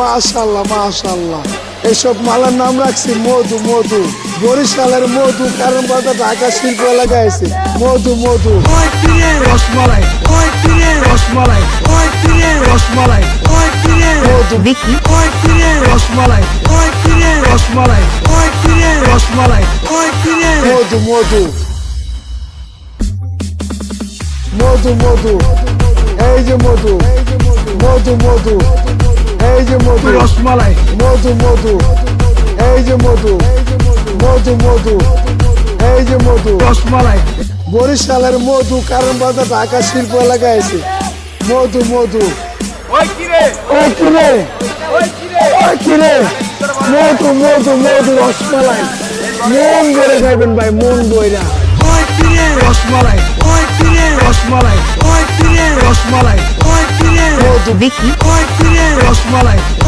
মাশাল্লাহ মাশাল্লাহ। এসব মালার নাম রাখছি মধু মধু। বরিশালের মধু কারণ বাজার ঢাকা শিল্প এলাকায় আছে মধু মধু রসমালাই রসমালাই রসমালাই মধু। মধু মধু। মধু মধু। এই যে মধু। মধু মধু। এই যে মধু। রসমালাই। মধু মধু। এই যে মধু। মধু মধু। এই যে মধু। রসমালাই। বরিশালের মধু কারণ বাজার ঢাকা শিল্প এলাকায় আছে। মধু মধু। ওই কিরে ওই কিরে ওই কিরে ওই কিরে মধু মধু মধু রসমালাই। মন ভরে খাইবেন ভাই মন বইরা রসমালাই। ওই কিরে রসমালাই?